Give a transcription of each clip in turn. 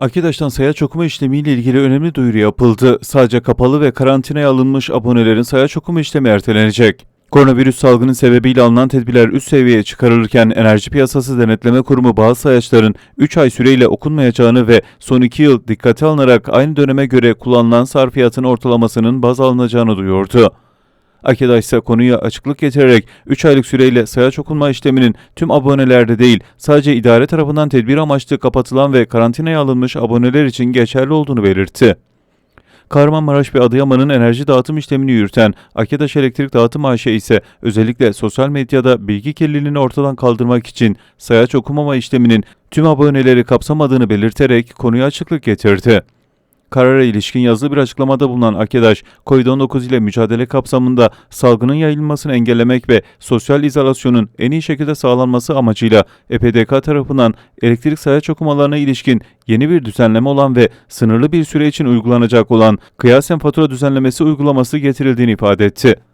Akidaş'tan sayaç okuma işlemiyle ilgili önemli duyuru yapıldı. Sadece kapalı ve karantinaya alınmış abonelerin sayaç okuma işlemi ertelenecek. Koronavirüs salgını sebebiyle alınan tedbirler üst seviyeye çıkarılırken Enerji Piyasası Denetleme Kurumu bazı sayaçların 3 ay süreyle okunmayacağını ve son 2 yıl dikkate alınarak aynı döneme göre kullanılan sarfiyatın ortalamasının baz alınacağını duyurdu. Akeda ise konuya açıklık getirerek 3 aylık süreyle sayaç okunma işleminin tüm abonelerde değil sadece idare tarafından tedbir amaçlı kapatılan ve karantinaya alınmış aboneler için geçerli olduğunu belirtti. Kahramanmaraş ve Adıyaman'ın enerji dağıtım işlemini yürüten Akedaş Elektrik Dağıtım AŞ ise özellikle sosyal medyada bilgi kirliliğini ortadan kaldırmak için sayaç okumama işleminin tüm aboneleri kapsamadığını belirterek konuya açıklık getirdi. Karara ilişkin yazılı bir açıklamada bulunan Akedaş, COVID-19 ile mücadele kapsamında salgının yayılmasını engellemek ve sosyal izolasyonun en iyi şekilde sağlanması amacıyla EPDK tarafından elektrik sayaç okumalarına ilişkin yeni bir düzenleme olan ve sınırlı bir süre için uygulanacak olan kıyasen fatura düzenlemesi uygulaması getirildiğini ifade etti.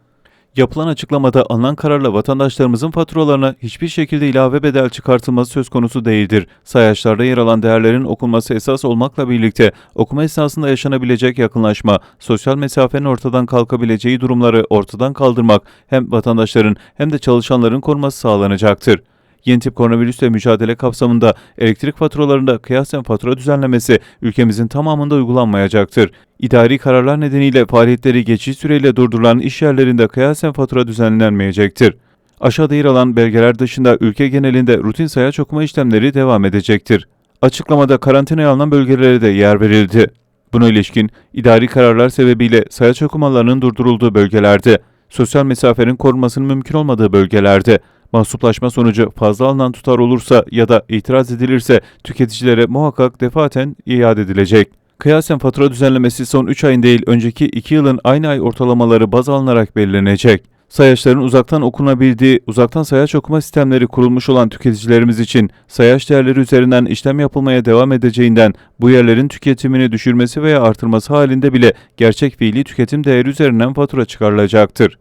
Yapılan açıklamada alınan kararla vatandaşlarımızın faturalarına hiçbir şekilde ilave bedel çıkartılması söz konusu değildir. Sayaçlarda yer alan değerlerin okunması esas olmakla birlikte okuma esnasında yaşanabilecek yakınlaşma, sosyal mesafenin ortadan kalkabileceği durumları ortadan kaldırmak hem vatandaşların hem de çalışanların koruması sağlanacaktır. Yeni tip koronavirüsle mücadele kapsamında elektrik faturalarında kıyasen fatura düzenlemesi ülkemizin tamamında uygulanmayacaktır. İdari kararlar nedeniyle faaliyetleri geçici süreyle durdurulan iş yerlerinde kıyasen fatura düzenlenmeyecektir. Aşağıda yer alan belgeler dışında ülke genelinde rutin sayaç okuma işlemleri devam edecektir. Açıklamada karantinaya alınan bölgelere de yer verildi. Buna ilişkin idari kararlar sebebiyle sayaç okumalarının durdurulduğu bölgelerde, sosyal mesafenin korunmasının mümkün olmadığı bölgelerde, mahsuplaşma sonucu fazla alınan tutar olursa ya da itiraz edilirse tüketicilere muhakkak defaten iade edilecek. Kıyasen fatura düzenlemesi son 3 ayın değil önceki 2 yılın aynı ay ortalamaları baz alınarak belirlenecek. Sayaçların uzaktan okunabildiği, uzaktan sayaç okuma sistemleri kurulmuş olan tüketicilerimiz için sayaç değerleri üzerinden işlem yapılmaya devam edeceğinden bu yerlerin tüketimini düşürmesi veya artırması halinde bile gerçek fiili tüketim değeri üzerinden fatura çıkarılacaktır.